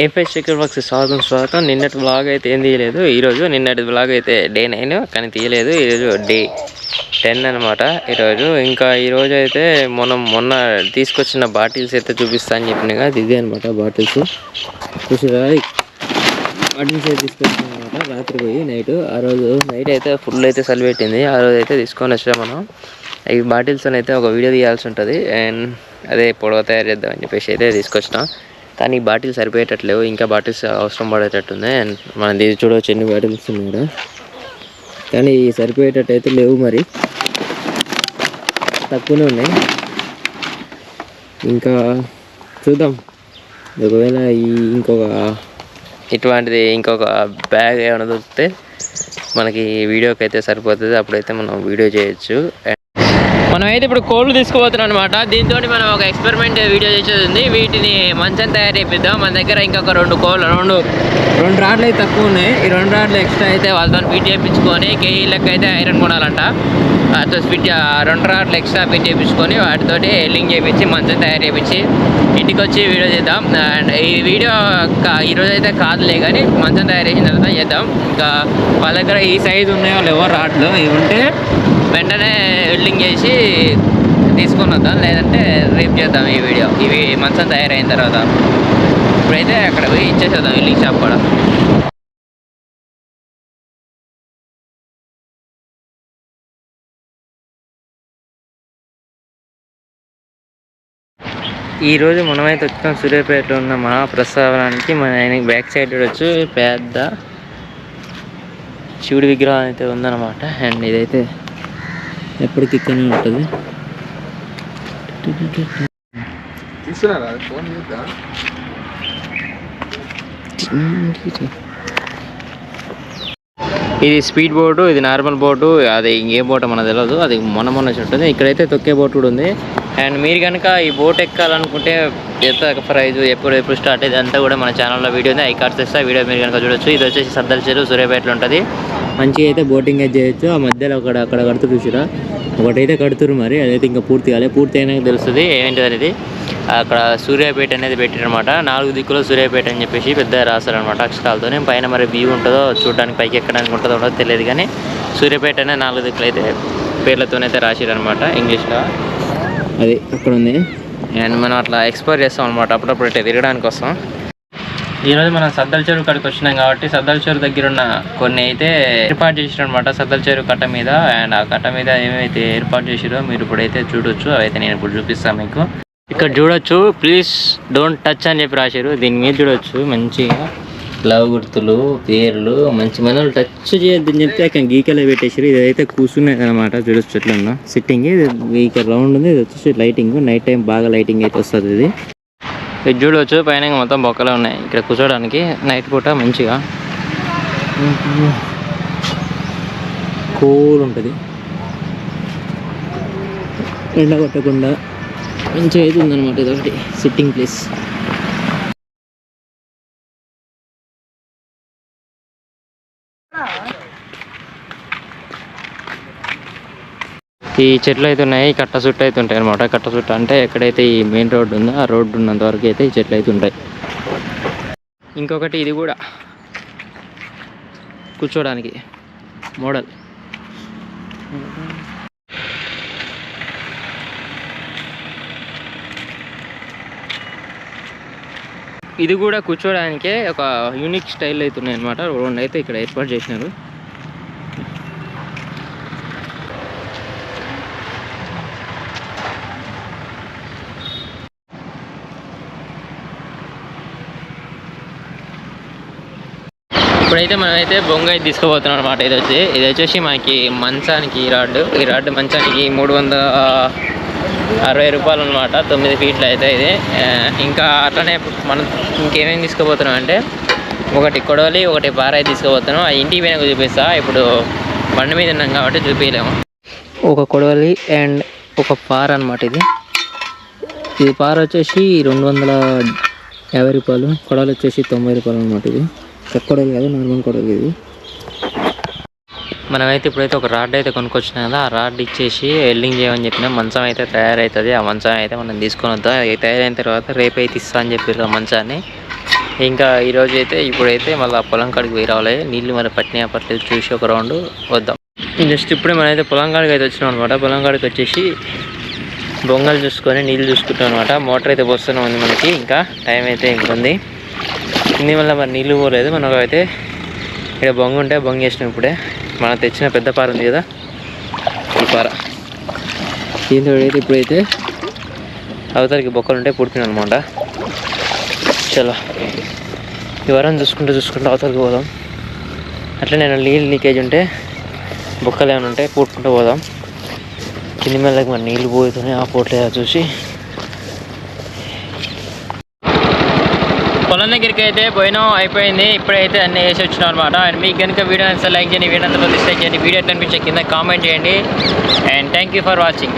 AP chicken box స్వాగతం స్వాగతం. నిన్నటి బ్లాగ్ అయితే ఏం తీయలేదు. ఈరోజు నిన్నటి బ్లాగ్ అయితే డే నైన్ కానీ తీయలేదు. ఈరోజు డే టెన్ అనమాట ఈరోజు ఇంకా ఈరోజు అయితే మనం మొన్న తీసుకొచ్చిన బాటిల్స్ అయితే చూపిస్తా అని చెప్పిన కదా ఇదే అనమాట బాటిల్స్. చూసారా? బాటిల్స్ అయితే తీసుకొచ్చిన అనమాట రాత్రి పోయి నైట్. ఆ రోజు నైట్ అయితే ఫుల్ అయితే చలి పెట్టింది. ఆ రోజు అయితే తీసుకొని వచ్చాం మనం. ఈ బాటిల్స్ అని అయితే ఒక వీడియో తీయాల్సి ఉంటుంది. అండ్ అదే పొడవ తయారు చేద్దామని చెప్పేసి అయితే తీసుకొచ్చినాం. కానీ ఈ బాటిల్ సరిపోయేటట్లేవు ఇంకా బాటిల్స్ అవసరం పడేటట్టుంది. అండ్ మనం దీన్ని చూడవచ్చు ఎన్ని బాటిల్స్ ఉన్నాయి కానీ సరిపోయేటట్టు అయితే లేవు మరి. తక్కువనే ఉన్నాయి. ఇంకా చూద్దాం. ఒకవేళ ఈ ఇంకొక ఇటువంటిది ఇంకొక బ్యాగ్ ఏమైనా దొరికితే మనకి వీడియోకి అయితే సరిపోతుంది. అప్పుడైతే మనం వీడియో చేయొచ్చు. మనం అయితే ఇప్పుడు కోళ్ళు తీసుకుపోతున్నాం అనమాట దీంతో మనం ఒక ఎక్స్పెరిమెంట్ వీడియో చేసేది ఉంది. వీటిని మంచం తయారు చేపిద్దాం. మన దగ్గర ఇంకొక రెండు కోళ్ళు రెండు రెండు రాడ్లు అయితే తక్కువ ఉన్నాయి. ఈ రెండు రాడ్లు ఎక్స్ట్రా అయితే వాళ్ళతో ఫిట్ చేయించుకొని కేజీ లెక్క అయితే ఐరన్ కొనాలంట. వాటితో ఫిట్ రెండు రాడ్లు ఎక్స్ట్రా ఫిట్ చేయించుకొని వాటితోటి ఎల్లింగ్ చేయించి మంచం తయారు చేయించి ఇంటికి వచ్చి వీడియో చేద్దాం. అండ్ ఈ వీడియో కా- అయితే కాదులే కానీ మంచం తయారు చేసిన తర్వాత చేద్దాం. ఇంకా వాళ్ళ దగ్గర ఈ సైజు ఉన్నాయో లేవో రాడ్లు ఇవి ఉంటే వెంటనే వెల్డింగ్ చేసి తీసుకొని వద్దాం లేదంటే రేపు చేద్దాం ఈ వీడియో. ఇవి మంచం తయారైన తర్వాత. ఇప్పుడైతే అక్కడ పోయి ఇచ్చేసేద్దాం వెల్డింగ్ షాప్ కూడా. ఈ రోజు మనమైతే వచ్చాం సూర్యాపేటలో ఉన్న మహాప్రస్థానానికి మన ఆయనకి బ్యాక్ సైడ్ వచ్చి పెద్ద శివుడి విగ్రహం అయితే ఉందన్నమాట. అండ్ ఇదైతే ఎప్పటికి ఇక్కడనే ఉంటుంది. ఇది స్పీడ్ బోటు ఇది నార్మల్ బోటు అది ఇంకే బోట్ మనకు తెలియదు అది మొన్న మొన్న ఉంటుంది ఇక్కడైతే తొక్కే బోట్ కూడా ఉంది. అండ్ మీరు కనుక ఈ బోట్ ఎక్కాలనుకుంటే ఎంత ప్రైజ్ ఎప్పుడు ఎప్పుడు స్టార్ట్ అయ్యేది అంతా కూడా మన ఛానల్లో వీడియో ఉంది. ఐ కార్డ్స్ ఇస్తా వీడియో మీరు కనుక చూడొచ్చు. ఇది వచ్చేసి సద్దల చెరువు సూర్యాపేటలో ఉంటుంది. మంచిగా అయితే బోటింగ్ అయితే చేయొచ్చు. ఆ మధ్యలో అక్కడ అక్కడ కడుతురు చూసిరా ఒకటైతే కడుతురు మరి అదైతే ఇంకా పూర్తి కాలే. పూర్తి అయినాక తెలుస్తుంది ఏంటిది అనేది. అక్కడ సూర్యాపేట అనేది పెట్టారనమాట నాలుగు దిక్కులో సూర్యాపేట అని చెప్పేసి పెద్ద రాస్తారనమాట అక్షరాలతో. పైన మరి వ్యూ ఉంటుందో చూడడానికి పైకి ఎక్కడానికి ఉంటుందో ఉండదో తెలియదు కానీ సూర్యాపేట అనే నాలుగు దిక్కులు అయితే పేర్లతోనైతే రాసిరనమాట ఇంగ్లీష్లో. అది అక్కడ ఉంది. అండ్ మనం అట్లా ఎక్స్ప్లోర్ చేస్తాం అనమాట అప్పుడప్పుడు ఇట్లా తిరగడానికి వస్తాం ఈరోజు మనం సద్దల చెరువు కాడికి వచ్చినాం కాబట్టి సద్దల చెరువు దగ్గర ఉన్న కొన్ని అయితే ఏర్పాటు చేసిన అనమాట సద్దల చెరువు కట్ట మీద అండ్ ఆ కట్ట మీద ఏమైతే ఏర్పాటు చేసిరో మీరు ఇప్పుడైతే చూడొచ్చు. అవైతే నేను ఇప్పుడు చూపిస్తాను మీకు. ఇక్కడ చూడొచ్చు. ప్లీజ్ డోంట్ టచ్ అని చెప్పి రాశారు దీని మీద చూడొచ్చు. మంచిగా లవ్ గుర్తులు పేర్లు మంచి మనం టచ్ చేయొద్దని చెప్తే అక్కడ గీకలే పెట్టేసారు ఇది అయితే అనమాట చూడొచ్చు ఎట్లా సిట్టింగ్ ఇది ఇక్కడ రౌండ్ ఉంది. ఇది వచ్చేసి లైటింగ్ నైట్ టైం బాగా లైటింగ్ అయితే వస్తుంది ఇది. ఇది చూడవచ్చు పైన ఇంకా మొత్తం బొక్కలే ఉన్నాయి. ఇక్కడ కూర్చోడానికి నైట్ పూట మంచిగా. కూల్ ఉంటుంది. ఎండ కొట్టకుండా మంచిగా అయితే ఉందన్నమాట ఇదొకటి సిట్టింగ్ ప్లేస్ ఈ చెట్లు అయితే ఉన్నాయి కట్ట చుట్టూ అయితే ఉంటాయి అనమాట కట్ట చుట్ట అంటే ఎక్కడైతే ఈ మెయిన్ రోడ్డు ఉందో ఆ రోడ్డు ఉన్నంత వరకు అయితే ఈ చెట్లు అయితే ఉంటాయి. ఇంకొకటి ఇది కూడా కూర్చోడానికి మోడల్. ఇది కూడా కూర్చోడానికే ఒక యూనిక్ స్టైల్ అయితే ఉన్నాయి అనమాట రెండు అయితే ఇక్కడ ఏర్పాటు చేసినారు. ఇప్పుడైతే మనమైతే బొంగ తీసుకుపోతున్నాం అనమాట ఇది వచ్చి ఇది వచ్చేసి మనకి మంచానికి ఈ రాడ్ ఈ రాడ్ మంచానికి మూడు వందల అరవై రూపాయలు అనమాట తొమ్మిది ఫీట్లు అయితే ఇది. ఇంకా అట్లనే మనం ఇంకేమేమి తీసుకోబోతున్నాం అంటే ఒకటి కొడవలి ఒకటి పారాయి తీసుకోబోతున్నాం ఆ ఇంటికి పోయినాక చూపిస్తా. ఇప్పుడు బండి మీద ఉన్నాం కాబట్టి చూపించలేము ఒక కొడవలి అండ్ ఒక పార అనమాట ఇది. ఇది పార వచ్చేసి రెండు వందల యాభై రూపాయలు. కొడవలి వచ్చేసి తొంభై రూపాయలు అనమాట ఇది. చెక్క కాదు నార్మల్ కొడవలి ఇది మనమైతే ఇప్పుడైతే ఒక రాడ్ అయితే కొనుక్కొచ్చినా కదా ఆ రాడ్ ఇచ్చేసి వెల్డింగ్ చేయమని చెప్పిన మంచం అయితే తయారవుతుంది ఆ మంచం అయితే మనం తీసుకొని వద్దాం అది తయారైన తర్వాత రేపు అయితే ఇస్తా అని చెప్పారు ఆ మంచాన్ని. ఇంకా ఈరోజు అయితే ఇప్పుడైతే మళ్ళీ పొలం కాడికి పోయి రావాలి. నీళ్ళు మరి పట్టినా పట్టలేదు చూసి ఒక రౌండ్ వద్దాం. జస్ట్ ఇప్పుడే మనం అయితే పొలం కాడికి అయితే వచ్చినాం అనమాట పొలం కాడికి వచ్చేసి బొంగలు చూసుకొని నీళ్ళు చూసుకుంటాం అనమాట మోటార్ అయితే వస్తూనే ఉంది మనకి. ఇంకా టైం అయితే ఇంకొంది కింది వల్ల మరి నీళ్ళు పోలేదు. మనకు అయితే ఇక్కడ బొంగు ఉంటే బొంగు వేసినాం ఇప్పుడే. మనం తెచ్చిన పెద్ద పార ఉంది కదా ఈ పార. దీంతో ఇప్పుడైతే అవతలకి బొక్కలు ఉంటే పుడుతుంది అనమాట చలో. ఈ వరం చూసుకుంటూ చూసుకుంటూ అవతలకి పోదాం. అట్లా నేను నీళ్ళు లీకేజ్ ఉంటే బొక్కలు ఏమైనా ఉంటే పూడుకుంటూ పోదాం. కింది మెల్లకి మరి నీళ్ళు పోతున్నాయి ఆ పోట్లేదా చూసి. పొలం దగ్గరికి అయితే పోయినా అయిపోయింది. ఇప్పుడైతే అన్ని వేసి వచ్చినాం అనమాట అండ్ మీకు కనుక వీడియో అంతా లైక్ చేయండి వీడియో అంతా డిస్లైక్ చేయండి. వీడియో ఎట్లా అనిపించే కింద కామెంట్ చేయండి. And thank you for watching